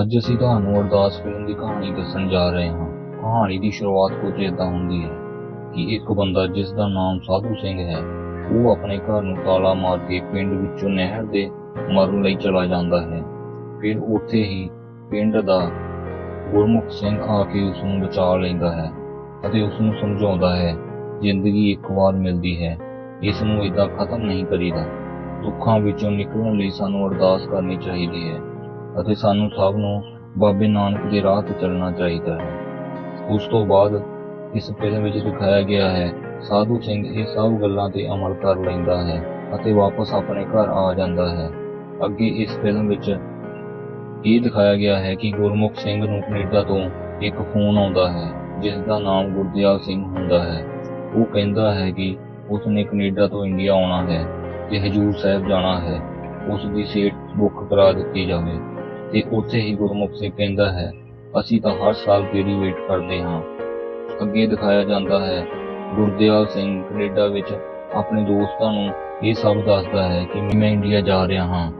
ਅੱਜ ਅਸੀਂ ਤੁਹਾਨੂੰ ਅਰਦਾਸ ਫਿਲਮ ਦੀ ਕਹਾਣੀ ਦੱਸਣ ਜਾ ਰਹੇ ਹਾਂ। ਕਹਾਣੀ ਦੀ ਸ਼ੁਰੂਆਤ ਕੁਝ ਏਦਾਂ ਹੁੰਦੀ ਹੈ ਕਿ ਇੱਕ ਬੰਦਾ ਜਿਸ ਦਾ ਨਾਮ ਸਾਧੂ ਸਿੰਘ ਹੈ, ਉਹ ਆਪਣੇ ਘਰ ਨੂੰ ਤਾਲਾ ਮਾਰ ਕੇ ਪਿੰਡ ਵਿੱਚੋਂ ਨਹਿਰ ਦੇ ਮਰਨ ਲਈ ਚਲਾ ਜਾਂਦਾ ਹੈ। ਫਿਰ ਉੱਥੇ ਹੀ ਪਿੰਡ ਦਾ ਗੁਰਮੁਖ ਸਿੰਘ ਆ ਕੇ ਉਸ ਨੂੰ ਬਚਾ ਲੈਂਦਾ ਹੈ ਅਤੇ ਉਸ ਨੂੰ ਸਮਝਾਉਂਦਾ ਹੈ, ਜ਼ਿੰਦਗੀ ਇੱਕ ਵਾਰ ਮਿਲਦੀ ਹੈ। ਇਸ ਨੂੰ ਇਦਾਂ ਖਤਮ ਨਹੀਂ ਕਰੀਦਾ। ਦੁੱਖਾਂ ਵਿੱਚੋਂ ਨਿਕਲਣ ਲਈ ਸਾਨੂੰ ਅਰਦਾਸ ਕਰਨੀ ਚਾਹੀਦੀ ਹੈ। ਅਤੇ ਸਾਨੂੰ ਸਭ ਨੂੰ ਬਾਬੇ ਨਾਨਕ ਦੇ ਰਾਹ ਤੇ ਚੱਲਣਾ ਚਾਹੀਦਾ ਹੈ। ਉਸ ਤੋਂ ਬਾਅਦ ਇਸ ਫਿਲਮ ਵਿੱਚ ਦਿਖਾਇਆ ਗਿਆ ਹੈ, ਸਾਧੂ ਸਿੰਘ ਇਹ ਸਭ ਗੱਲਾਂ ਤੇ ਅਮਲ ਕਰ ਲੈਂਦਾ ਹੈ ਅਤੇ ਵਾਪਸ ਆਪਣੇ ਘਰ ਆ ਜਾਂਦਾ ਹੈ। ਅੱਗੇ ਇਸ ਫਿਲਮ ਵਿੱਚ ਇਹ ਦਿਖਾਇਆ ਗਿਆ ਹੈ ਕਿ ਗੁਰਮੁਖ ਸਿੰਘ ਨੂੰ ਕੈਨੇਡਾ ਤੋਂ ਇੱਕ ਫੋਨ ਆਉਂਦਾ ਹੈ, ਜਿਸ ਦਾ ਨਾਮ ਗੁਰਦਿਆਲ ਸਿੰਘ ਹੁੰਦਾ ਹੈ। ਉਹ ਕਹਿੰਦਾ ਹੈ ਕਿ ਉਸਨੇ ਕੈਨੇਡਾ ਤੋਂ ਇੰਡੀਆ ਆਉਣਾ ਹੈ ਤੇ ਹਜੂਰ ਸਾਹਿਬ ਜਾਣਾ ਹੈ। ਉਸ ਦੀ ਸੀਟ ਬੁੱਕ ਕਰਾ ਦਿੱਤੀ ਜਾਵੇ। ਤੇ ਉੱਥੇ ਹੀ ਗੁਰਮੁਖ ਸਿੰਘ ਕਹਿੰਦਾ ਹੈ, ਅਸੀਂ ਤਾਂ ਹਰ ਸਾਲ ਤੇਰੀ ਵੇਟ ਕਰਦੇ ਹਾਂ। ਅੱਗੇ ਦਿਖਾਇਆ ਜਾਂਦਾ ਹੈ, ਗੁਰਦਿਆਲ ਸਿੰਘ ਕੈਨੇਡਾ ਵਿੱਚ ਆਪਣੇ ਦੋਸਤਾਂ ਨੂੰ ਇਹ ਸਭ ਦੱਸਦਾ ਹੈ ਕਿ ਮੈਂ ਇੰਡੀਆ ਜਾ ਰਿਹਾ ਹਾਂ।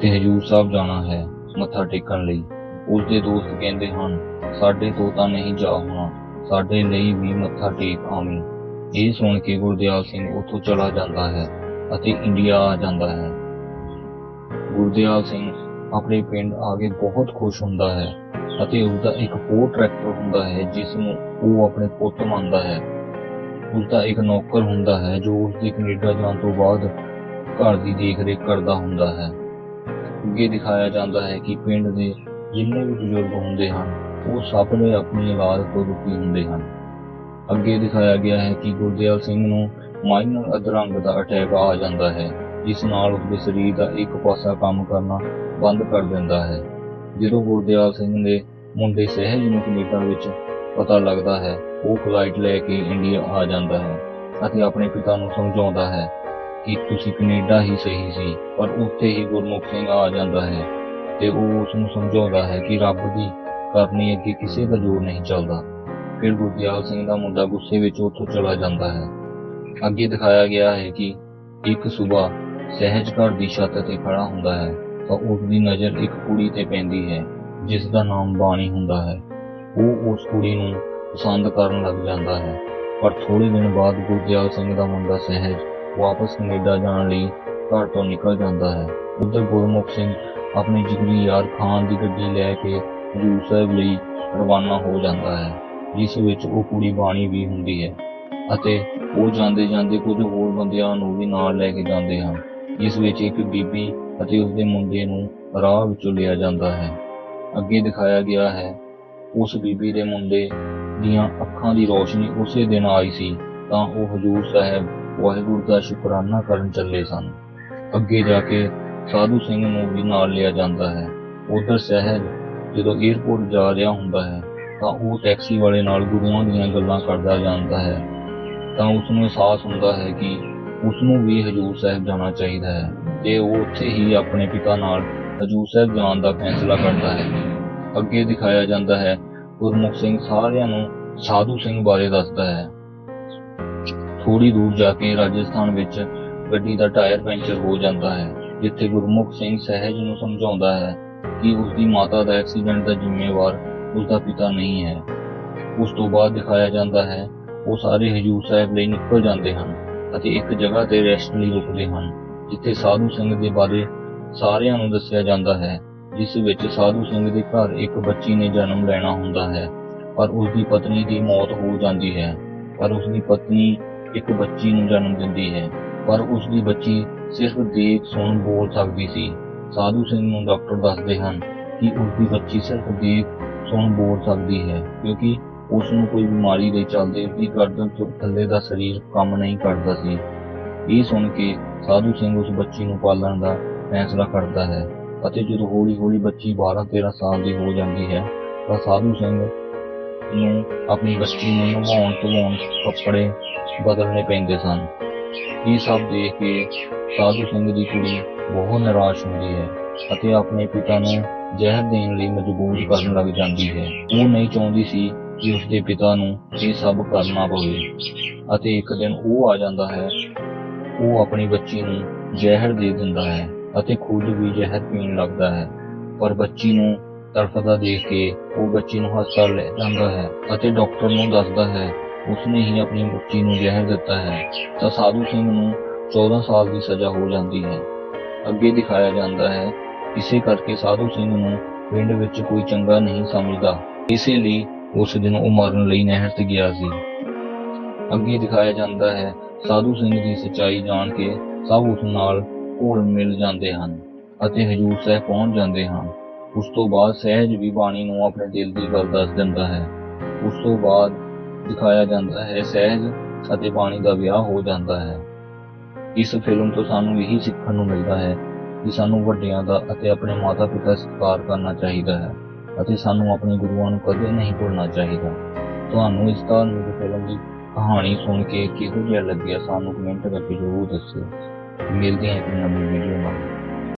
ਤੇ ਹਜੂਰ ਸਾਹਿਬ ਜਾਣਾ ਹੈ ਮੱਥਾ ਟੇਕਣ ਲਈ। ਉਸ ਦੇ ਦੋਸਤ ਕਹਿੰਦੇ ਹਨ, ਸਾਡੇ ਤੋਂ ਤਾਂ ਨਹੀਂ ਜਾ ਹੋਣਾ, ਸਾਡੇ ਲਈ ਵੀ ਮੱਥਾ ਟੇਕ ਆਵੀਂ। ਇਹ ਸੁਣ ਕੇ ਗੁਰਦਿਆਲ ਸਿੰਘ ਉੱਥੋਂ ਚਲਾ ਜਾਂਦਾ ਹੈ ਅਤੇ ਇੰਡੀਆ ਆ ਜਾਂਦਾ ਹੈ। ਗੁਰਦਿਆਲ ਸਿੰਘ ਆਪਣੇ ਪਿੰਡ ਆ ਕੇ ਬਹੁਤ ਖੁਸ਼ ਹੁੰਦਾ ਹੈ ਅਤੇ ਉਸਦਾ ਇੱਕ ਹੋਰ ਟਰੈਕਟਰ ਹੁੰਦਾ ਹੈ ਜਿਸ ਨੂੰ ਉਹ ਆਪਣੇ ਪੁੱਤ ਮੰਨਦਾ ਹੈ। ਉਸਦਾ ਇੱਕ ਨੌਕਰ ਹੁੰਦਾ ਹੈ, ਜੋ ਉਸਦੇ ਕੈਨੇਡਾ ਜਾਣ ਤੋਂ ਬਾਅਦ ਘਰ ਦੀ ਦੇਖ ਰੇਖ ਕਰਦਾ ਹੁੰਦਾ ਹੈ। ਅੱਗੇ ਦਿਖਾਇਆ ਜਾਂਦਾ ਹੈ ਕਿ ਪਿੰਡ ਦੇ ਜਿੰਨੇ ਵੀ ਬਜ਼ੁਰਗ ਹੁੰਦੇ ਹਨ, ਉਹ ਸਭ ਨੇ ਆਪਣੀ ਔਲਾਦ ਤੋਂ ਦੁਖੀ ਹੁੰਦੇ ਹਨ। ਅੱਗੇ ਦਿਖਾਇਆ ਗਿਆ ਹੈ ਕਿ ਗੁਰਦਿਆਲ ਸਿੰਘ ਨੂੰ ਮਾਈਨਰ ਅਧਰੰਗ ਦਾ ਅਟੈਕ ਆ ਜਾਂਦਾ ਹੈ। ਜਿਸ ਨਾਲ ਉਸਦੇ ਸਰੀਰ ਦਾ ਇੱਕ ਪਾਸਾ ਕੰਮ ਕਰਨਾ ਬੰਦ ਕਰ ਦਿੰਦਾ ਹੈ। ਜਦੋਂ ਗੁਰਦਿਆਲ ਸਿੰਘ ਦੇ ਮੁੰਡੇ ਸਹਿਜ ਨੂੰ ਕੈਨੇਡਾ ਵਿੱਚ ਪਤਾ ਲੱਗਦਾ ਹੈ, ਉਹ ਫਲਾਈਟ ਲੈ ਕੇ ਇੰਡੀਆ ਆ ਜਾਂਦਾ ਹੈ ਅਤੇ ਆਪਣੇ ਪਿਤਾ ਨੂੰ ਸਮਝਾਉਂਦਾ ਹੈ ਕਿ ਤੁਸੀਂ ਕੈਨੇਡਾ ਹੀ ਸਹੀ ਸੀ, ਪਰ ਉੱਥੇ ਹੀ ਗੁਰਮੁਖ ਸਿੰਘ ਆ ਜਾਂਦਾ ਹੈ ਤੇ ਉਹ ਉਸ ਨੂੰ ਸਮਝਾਉਂਦਾ ਹੈ ਕਿ ਰੱਬ ਦੀ ਕਰਨੀ ਅੱਗੇ ਕਿਸੇ ਦਾ ਜ਼ੋਰ ਨਹੀਂ ਚੱਲਦਾ। ਫਿਰ ਗੁਰਦਿਆਲ ਸਿੰਘ ਦਾ ਮੁੰਡਾ ਗੁੱਸੇ ਵਿੱਚ ਉੱਥੋਂ ਚਲਾ ਜਾਂਦਾ ਹੈ। ਅੱਗੇ ਦਿਖਾਇਆ ਗਿਆ ਹੈ ਕਿ ਇੱਕ ਸਵੇਰ ਸਹਿਜ ਘਰ ਦੀ ਛੱਤ ਤੇ ਖੜਾ ਹੁੰਦਾ ਹੈ ਤਾਂ ਉਸ ਦੀ ਨਜ਼ਰ ਇੱਕ ਕੁੜੀ ਤੇ ਪੈਂਦੀ ਹੈ, ਜਿਸ ਦਾ ਨਾਮ ਬਾਣੀ ਹੁੰਦਾ ਹੈ। ਉਹ ਉਸ ਕੁੜੀ ਨੂੰ ਪਸੰਦ ਕਰਨ ਲੱਗ ਜਾਂਦਾ ਹੈ। ਪਰ ਥੋੜੇ ਦਿਨ ਬਾਅਦ ਗੁਰਦਿਆਲ ਸਿੰਘ ਦਾ ਮੁੰਡਾ ਸਹਿਜ ਵਾਪਸ ਕੈਨੇਡਾ ਜਾਣ ਲਈ ਘਰ ਤੋਂ ਨਿਕਲ ਜਾਂਦਾ ਹੈ। ਉਧਰ ਗੁਰਮੁਖ ਸਿੰਘ ਆਪਣੇ ਜਿਗਰੀ ਯਾਰ ਖਾਨ ਦੀ ਗੱਡੀ ਲੈ ਕੇ ਹਜੂਰ ਸਾਹਿਬ ਲਈ ਰਵਾਨਾ ਹੋ ਜਾਂਦਾ ਹੈ, ਜਿਸ ਵਿੱਚ ਉਹ ਕੁੜੀ ਬਾਣੀ ਵੀ ਹੁੰਦੀ ਹੈ ਅਤੇ ਉਹ ਜਾਂਦੇ ਜਾਂਦੇ ਕੁਝ ਹੋਰ ਬੰਦਿਆਂ ਨੂੰ ਵੀ ਨਾਲ ਲੈ ਕੇ ਜਾਂਦੇ ਹਨ। ਜਿਸ ਵਿੱਚ ਇੱਕ ਬੀਬੀ ਅਤੇ ਉਸਦੇ ਮੁੰਡੇ ਨੂੰ ਰਾਹ ਵਿੱਚੋਂ ਲਿਆ ਜਾਂਦਾ ਹੈ। ਅੱਗੇ ਦਿਖਾਇਆ ਗਿਆ ਹੈ, ਉਸ ਬੀਬੀ ਦੇ ਮੁੰਡੇ ਦੀਆਂ ਅੱਖਾਂ ਦੀ ਰੋਸ਼ਨੀ ਉਸੇ ਦਿਨ ਆਈ ਸੀ, ਤਾਂ ਉਹ ਹਜੂਰ ਸਾਹਿਬ ਵਾਹਿਗੁਰੂ ਦਾ ਸ਼ੁਕਰਾਨਾ ਕਰਨ ਚੱਲੇ ਸਨ। ਅੱਗੇ ਜਾ ਕੇ ਸਾਧੂ ਸਿੰਘ ਨੂੰ ਵੀ ਨਾਲ ਲਿਆ ਜਾਂਦਾ ਹੈ। ਉਧਰ ਸਹਿਜ ਜਦੋਂ 에ਅਰਪੋਰਟ ਜਾ ਰਿਹਾ ਹੁੰਦਾ ਹੈ, ਤਾਂ ਉਹ ਟੈਕਸੀ ਵਾਲੇ ਨਾਲ ਗੁਰੂਆਂ ਦੀਆਂ ਗੱਲਾਂ ਕਰਦਾ ਜਾਂਦਾ ਹੈ। ਤਾਂ ਉਸ ਨੂੰ ਅਹਿਸਾਸ ਹੁੰਦਾ ਹੈ ਕਿ ਉਸ ਨੂੰ ਵੀ ਹਜੂਰ ਸਾਹਿਬ ਜਾਣਾ ਚਾਹੀਦਾ ਹੈ ਤੇ ਉਹ ਉੱਥੇ ਹੀ ਆਪਣੇ ਪਿਤਾ ਨਾਲ ਹਜੂਰ ਸਾਹਿਬ ਜਾਣ ਦਾ ਫੈਸਲਾ ਕਰਦਾ ਹੈ। ਅੱਗੇ ਦਿਖਾਇਆ ਜਾਂਦਾ ਹੈ, ਗੁਰਮੁਖ ਸਿੰਘ ਸਾਰਿਆਂ ਨੂੰ ਸਾਧੂ ਸਿੰਘ ਬਾਰੇ ਦੱਸਦਾ ਹੈ। ਥੋੜੀ ਦੂਰ ਜਾ ਕੇ ਰਾਜਸਥਾਨ ਵਿੱਚ ਗੱਡੀ ਦਾ ਟਾਇਰ ਪੈਂਚਰ ਹੋ ਜਾਂਦਾ ਹੈ, ਜਿੱਥੇ ਗੁਰਮੁਖ ਸਿੰਘ ਸਹਿਜ ਨੂੰ ਸਮਝਾਉਂਦਾ ਹੈ ਕਿ ਉਸ ਦੀ ਮਾਤਾ ਦਾ ਐਕਸੀਡੈਂਟ ਦਾ ਜ਼ਿੰਮੇਵਾਰ ਉਸ ਦਾ ਪਿਤਾ ਨਹੀਂ ਹੈ। ਉਸ ਤੋਂ ਬਾਅਦ ਦਿਖਾਇਆ ਜਾਂਦਾ ਹੈ, ਉਹ ਸਾਰੇ ਹਜੂਰ ਸਾਹਿਬ ਲਈ ਨਿਕਲ ਜਾਂਦੇ ਹਨ। ਅਤੇ ਇੱਕ ਜਗ੍ਹਾ ਤੇ ਰੈਸਟ ਲਈ ਰੁਕਦੇ ਹਨ, ਜਿੱਥੇ ਸਾਧੂ ਸਿੰਘ ਦੇ ਬਾਰੇ ਸਾਰਿਆਂ ਨੂੰ ਦੱਸਿਆ ਜਾਂਦਾ ਹੈ, ਜਿਸ ਵਿੱਚ ਸਾਧੂ ਸਿੰਘ ਦੇ ਘਰ ਇੱਕ ਬੱਚੀ ਨੇ ਜਨਮ ਲੈਣਾ ਹੁੰਦਾ ਹੈ, ਪਰ ਉਸ ਦੀ ਪਤਨੀ ਦੀ ਮੌਤ ਹੋ ਜਾਂਦੀ ਹੈ, ਪਰ ਉਸ ਦੀ ਪਤਨੀ ਇੱਕ ਬੱਚੀ ਨੂੰ ਜਨਮ ਦਿੰਦੀ ਹੈ, ਪਰ ਉਸ ਦੀ ਬੱਚੀ ਸਿਰਫ ਦੇਖ ਸੁਣ ਬੋਲ ਸਕਦੀ ਸੀ। ਸਾਧੂ ਸਿੰਘ ਨੂੰ ਡਾਕਟਰ ਦੱਸਦੇ ਹਨ ਕਿ ਉਸ ਦੀ ਬੱਚੀ ਸਿਰਫ ਦੇਖ ਸੁਣ ਬੋਲ ਸਕਦੀ ਹੈ, ਕਿਉਂਕਿ ਉਸ ਨੂੰ ਕੋਈ ਬਿਮਾਰੀ ਦੇ ਚੱਲਦੇ ਉਸਦੀ ਗਰਦਨ ਤੋਂ ਥੱਲੇ ਦਾ ਸਰੀਰ ਕੰਮ ਨਹੀਂ ਕਰਦਾ ਸੀ। ਇਹ ਸੁਣ ਕੇ ਸਾਧੂ ਸਿੰਘ ਉਸ ਬੱਚੀ ਨੂੰ ਪਾਲਣ ਦਾ ਫੈਸਲਾ ਕਰਦਾ ਹੈ ਅਤੇ ਜਦੋਂ ਹੌਲੀ-ਹੌਲੀ ਬੱਚੀ 12-13 ਸਾਲ ਦੀ ਹੋ ਜਾਂਦੀ ਹੈ, ਤਾਂ ਸਾਧੂ ਸਿੰਘ ਨੂੰ ਆਪਣੀ ਬੱਚੀ ਨੂੰ ਨਵਾਉਣ ਧਵਾਉਣ ਕੱਪੜੇ ਬਦਲਣੇ ਪੈਂਦੇ ਸਨ। ਇਹ ਸਭ ਦੇਖ ਕੇ ਸਾਧੂ ਸਿੰਘ ਦੀ ਕੁੜੀ ਬਹੁਤ ਨਿਰਾਸ਼ ਹੁੰਦੀ ਹੈ ਅਤੇ ਆਪਣੇ ਪਿਤਾ ਨੂੰ ਜ਼ਹਿਰ ਦੇਣ ਲਈ ਮਜਬੂਰ ਕਰਨ ਲੱਗ ਜਾਂਦੀ ਹੈ। ਉਹ ਨਹੀਂ ਚਾਹੁੰਦੀ ਸੀ ਕਿ ਉਸਦੇ ਪਿਤਾ ਨੂੰ ਇਹ ਸਭ ਕਰਨਾ ਪਵੇ ਅਤੇ ਇੱਕ ਦਿਨ ਉਹ ਆ ਜਾਂਦਾ ਹੈ। ਉਹ ਆਪਣੀ ਬੱਚੀ ਨੂੰ ਜ਼ਹਿਰ ਦੇ ਦਿੰਦਾ ਹੈ ਅਤੇ ਖੁਦ ਵੀ ਜ਼ਹਿਰ ਪੀਣ ਲੱਗਦਾ ਹੈ। ਪਰ ਬੱਚੀ ਨੂੰ ਤੜਫਦਾ ਦੇਖ ਕੇ ਉਹ ਬੱਚੀ ਨੂੰ ਹਸਪਤਾਲ ਲੈ ਜਾਂਦਾ ਹੈ ਅਤੇ ਡਾਕਟਰ ਨੂੰ ਦੱਸਦਾ ਹੈ, ਉਸਨੇ ਹੀ ਆਪਣੀ ਬੱਚੀ ਨੂੰ ਜ਼ਹਿਰ ਦਿੱਤਾ ਹੈ। ਤਾਂ ਸਾਧੂ ਸਿੰਘ ਨੂੰ 14 ਸਾਲ ਦੀ ਸਜ਼ਾ ਹੋ ਜਾਂਦੀ ਹੈ। ਅੱਗੇ ਦਿਖਾਇਆ ਜਾਂਦਾ ਹੈ, ਇਸੇ ਕਰਕੇ ਸਾਧੂ ਸਿੰਘ ਨੂੰ ਪਿੰਡ ਵਿੱਚ ਕੋਈ ਚੰਗਾ ਨਹੀਂ ਸਮਝਦਾ। ਇਸੇ ਲਈ ਉਸ ਦਿਨ ਉਹ ਮਰਨ ਲਈ ਨਹਿਰ ਤੇ ਗਿਆ ਸੀ। ਅੱਗੇ ਦਿਖਾਇਆ ਜਾਂਦਾ ਹੈ, ਸਾਧੂ ਸਿੰਘ ਦੀ ਸੱਚਾਈ ਜਾਣ ਕੇ ਸਭ ਉਸ ਨਾਲ ਘੁਲ ਮਿਲ ਜਾਂਦੇ ਹਨ ਅਤੇ ਹਜੂਰ ਸਾਹਿਬ ਪਹੁੰਚ ਜਾਂਦੇ ਹਨ। ਉਸ ਤੋਂ ਬਾਅਦ ਸਹਿਜ ਵੀ ਬਾਣੀ ਨੂੰ ਆਪਣੇ ਦਿਲ ਦੀ ਗੱਲ ਦੱਸ ਦਿੰਦਾ ਹੈ। ਉਸ ਤੋਂ ਬਾਅਦ ਦਿਖਾਇਆ ਜਾਂਦਾ ਹੈ, ਸਹਿਜ ਅਤੇ ਬਾਣੀ ਦਾ ਵਿਆਹ ਹੋ ਜਾਂਦਾ ਹੈ। ਇਸ ਫਿਲਮ ਤੋਂ ਸਾਨੂੰ ਇਹੀ ਸਿੱਖਣ ਨੂੰ ਮਿਲਦਾ ਹੈ ਕਿ ਸਾਨੂੰ ਵੱਡਿਆਂ ਦਾ ਅਤੇ ਆਪਣੇ ਮਾਤਾ-ਪਿਤਾ ਦਾ ਸਤਿਕਾਰ ਕਰਨਾ ਚਾਹੀਦਾ ਹੈ। ਅਤੇ ਸਾਨੂੰ ਆਪਣੇ ਗੁਰੂਆਂ ਨੂੰ ਕਦੇ ਨਹੀਂ ਭੁੱਲਣਾ ਚਾਹੀਦਾ। ਤੁਹਾਨੂੰ ਇਸ ਧਾਰਮਿਕ ਫਿਲਮ ਦੀ ਕਹਾਣੀ ਸੁਣ ਕੇ ਕਿਹੋ ਜਿਹਾ ਲੱਗਿਆ ਸਾਨੂੰ ਕਮੈਂਟ ਕਰਕੇ ਜ਼ਰੂਰ ਦੱਸਿਓ। ਮਿਲਦੇ ਹਾਂ ਇੱਕ ਨਵੀਂ ਵੀਡੀਓ ਨਾਲ।